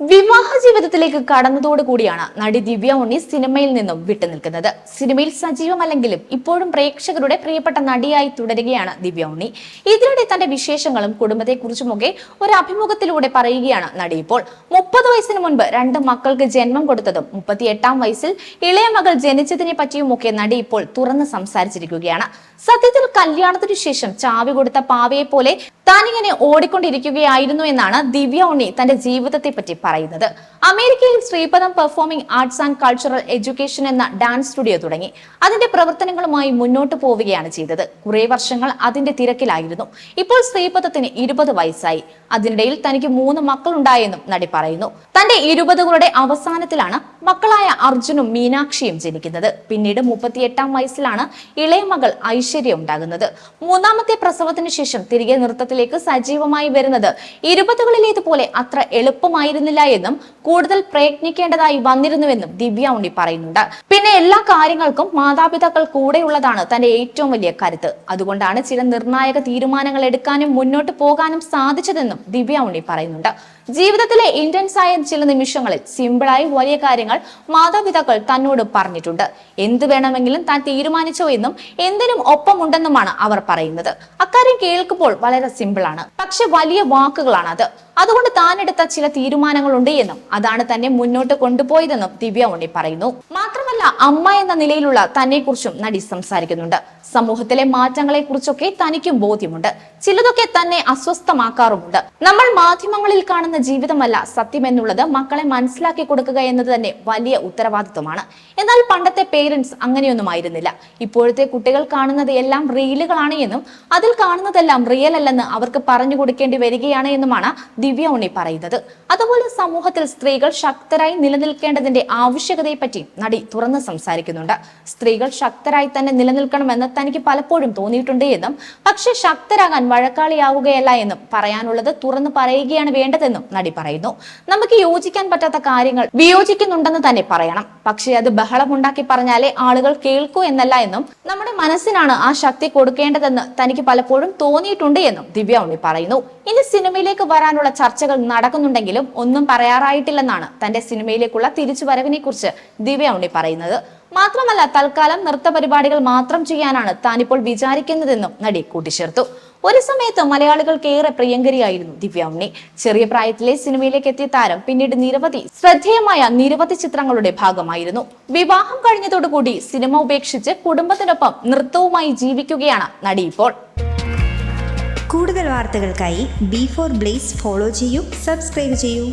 വിവാഹ ജീവിതത്തിലേക്ക് കടന്നതോടുകൂടിയാണ് നടി ദിവ്യ ഉണ്ണി സിനിമയിൽ നിന്നും വിട്ടുനിൽക്കുന്നത് സിനിമയിൽ സജീവമല്ലെങ്കിലും ഇപ്പോഴും പ്രേക്ഷകരുടെ പ്രിയപ്പെട്ട നടിയായി തുടരുകയാണ് ദിവ്യ ഉണ്ണി. ഇതിനിടെ തന്റെ വിശേഷങ്ങളും കുടുംബത്തെക്കുറിച്ചുമൊക്കെ ഒരു അഭിമുഖത്തിലൂടെ പറയുകയാണ് നടി ഇപ്പോൾ. മുപ്പത് വയസ്സിന് മുൻപ് രണ്ട് മക്കൾക്ക് ജന്മം കൊടുത്തതും മുപ്പത്തിയെട്ടാം വയസ്സിൽ ഇളയ മകൾ ജനിച്ചതിനെ പറ്റിയുമൊക്കെ നടി ഇപ്പോൾ തുറന്ന് സംസാരിച്ചിരിക്കുകയാണ്. സത്യത്തിൽ കല്യാണത്തിനു ശേഷം ചാവി കൊടുത്ത പാവയെ പോലെ താനിങ്ങനെ ഓടിക്കൊണ്ടിരിക്കുകയായിരുന്നു എന്നാണ് ദിവ്യ ഉണ്ണി തന്റെ ജീവിതത്തെ പറ്റി പറയുന്നത്. അമേരിക്കയിൽ Sreepadam performing arts and cultural education എന്ന ഡാൻസ് സ്റ്റുഡിയോ തുടങ്ങി. അതിന്റെ പ്രവർത്തനങ്ങളുമായി മുന്നോട്ട് പോവുകയാണ് ചെയ്തത്. കുറെ വർഷങ്ങൾ അതിന്റെ തിരക്കിലായിരുന്നു. ഇപ്പോൾ ശ്രീപദത്തിന് ഇരുപത് വയസ്സായി. അതിനിടയിൽ തനിക്ക് മൂന്ന് മക്കളുണ്ടായെന്നും നടി പറയുന്നു. തന്റെ ഇരുപതുകളുടെ അവസാനത്തിലാണ് മക്കളായ അർജുനും മീനാക്ഷിയും ജനിക്കുന്നത്. പിന്നീട് മുപ്പത്തിയെട്ടാം വയസ്സിലാണ് ഇളയ മകൾ ഐശ്വര്യ ഉണ്ടാകുന്നത്. മൂന്നാമത്തെ പ്രസവത്തിന് ശേഷം തിരികെ നൃത്തത്തിലേക്ക് സജീവമായി വരുന്നത് ഇരുപതുകളിലേതുപോലെ അത്ര എളുപ്പമായിരുന്നില്ല എന്നും കൂടുതൽ പ്രയത്നിക്കേണ്ടതായി വന്നിരുന്നുവെന്നും ദിവ്യ ഉണ്ണി പറയുന്നുണ്ട്. പിന്നെ എല്ലാ കാര്യങ്ങൾക്കും മാതാപിതാക്കൾ കൂടെയുള്ളതാണ് തന്റെ ഏറ്റവും വലിയ കരുത്ത്. അതുകൊണ്ടാണ് ചില നിർണായക തീരുമാനങ്ങൾ എടുക്കാനും മുന്നോട്ട് പോകാനും സാധിച്ചതെന്നും ദിവ്യ ഉണ്ണി പറയുന്നുണ്ട്. ജീവിതത്തിലെ ഇന്റൻസ് ആയ ചില നിമിഷങ്ങളിൽ സിമ്പിളായി വലിയ കാര്യങ്ങൾ മാതാപിതാക്കൾ തന്നോട് പറഞ്ഞിട്ടുണ്ട്. എന്ത് വേണമെങ്കിലും താൻ തീരുമാനിച്ചോ എന്നും എന്തിനും ഒപ്പമുണ്ടെന്നുമാണ് അവർ പറയുന്നത്. അക്കാര്യം കേൾക്കുമ്പോൾ വളരെ സിമ്പിളാണ് പക്ഷെ വലിയ വാക്കുകളാണ് അത് അതുകൊണ്ട് താൻ എടുത്ത ചില തീരുമാനങ്ങൾ ഉണ്ട് എന്നും അതാണ് തന്നെ മുന്നോട്ട് കൊണ്ടുപോയതെന്നും ദിവ്യ ഉണ്ണി പറയുന്നു. മാത്രമല്ല അമ്മ എന്ന നിലയിലുള്ള തന്നെ കുറിച്ചും നടി സംസാരിക്കുന്നുണ്ട്. സമൂഹത്തിലെ മാറ്റങ്ങളെ കുറിച്ചൊക്കെ തനിക്കും ബോധ്യമുണ്ട്. ചിലതൊക്കെ തന്നെ അസ്വസ്ഥമാക്കാറുമുണ്ട്. നമ്മൾ മാധ്യമങ്ങളിൽ കാണുന്ന ജീവിതമല്ല സത്യം എന്നുള്ളത് മക്കളെ മനസ്സിലാക്കി കൊടുക്കുക എന്നത് തന്നെ വലിയ ഉത്തരവാദിത്വമാണ്. എന്നാൽ പണ്ടത്തെ പേരൻസ് അങ്ങനെയൊന്നും ആയിരുന്നില്ല ഇപ്പോഴത്തെ കുട്ടികൾ കാണുന്നത് എല്ലാം റീലുകളാണ് എന്നും അതിൽ കാണുന്നതെല്ലാം റിയൽ അല്ലെന്ന് അവർക്ക് പറഞ്ഞു കൊടുക്കേണ്ടി വരികയാണ് എന്നുമാണ് ദിവ്യ ഉണ്ണി പറയുന്നത്. അതുപോലെ സമൂഹത്തിൽ സ്ത്രീകൾ ശക്തരായി നിലനിൽക്കേണ്ടതിന്റെ ആവശ്യകതയെപ്പറ്റി നടി തുറന്ന് സംസാരിക്കുന്നുണ്ട്. സ്ത്രീകൾ ശക്തരായി തന്നെ നിലനിൽക്കണമെന്ന് തനിക്ക് പലപ്പോഴും തോന്നിയിട്ടുണ്ട് എന്നും പക്ഷെ ശക്തരാകാൻ വഴക്കാളിയാവുകയല്ല എന്നും പറയാനുള്ളത് തുറന്നു പറയുകയാണ് വേണ്ടതെന്നും നടി പറയുന്നു. നമുക്ക് യോജിക്കാൻ പറ്റാത്ത കാര്യങ്ങൾ വിയോജിക്കുന്നുണ്ടെന്ന് തന്നെ പറയണം. പക്ഷേ അത് ബഹളമുണ്ടാക്കി പറഞ്ഞാലേ ആളുകൾ കേൾക്കൂ എന്നല്ല എന്നും നമ്മുടെ മനസ്സിനാണ് ആ ശക്തി കൊടുക്കേണ്ടതെന്ന് തനിക്ക് പലപ്പോഴും തോന്നിയിട്ടുണ്ട് എന്നും ദിവ്യ ഉണ്ണി പറയുന്നു. ഇനി സിനിമയിലേക്ക് വരാനുള്ള ചർച്ചകൾ നടക്കുന്നുണ്ടെങ്കിലും ഒന്നും പറയാറായിട്ടില്ലെന്നാണ് തന്റെ സിനിമയിലേക്കുള്ള തിരിച്ചുവരവിനെ കുറിച്ച് ദിവ്യ ഉണ്ണി പറയുന്നത്. മാത്രമല്ല തൽക്കാലം നൃത്ത പരിപാടികൾ മാത്രം ചെയ്യാനാണ് താനിപ്പോൾ വിചാരിക്കുന്നതെന്നും നടി കൂട്ടിച്ചേർത്തു. ഒരു സമയത്ത് മലയാളികൾക്ക് ഏറെ പ്രിയങ്കരിയായിരുന്നു ദിവ്യ ഉണ്ണി ചെറിയ പ്രായത്തിലെ സിനിമയിലേക്ക് എത്തിയ താരം പിന്നീട് നിരവധി ശ്രദ്ധേയമായ നിരവധി ചിത്രങ്ങളുടെ ഭാഗമായിരുന്നു. വിവാഹം കഴിഞ്ഞതോടുകൂടി സിനിമ ഉപേക്ഷിച്ച് കുടുംബത്തിനൊപ്പം നൃത്തവുമായി ജീവിക്കുകയാണ് നടി ഇപ്പോൾ. കൂടുതൽ വാർത്തകൾക്കായി ബി ഫോർ ബ്ലേസ് ഫോളോ ചെയ്യൂ സബ്സ്ക്രൈബ് ചെയ്യൂ.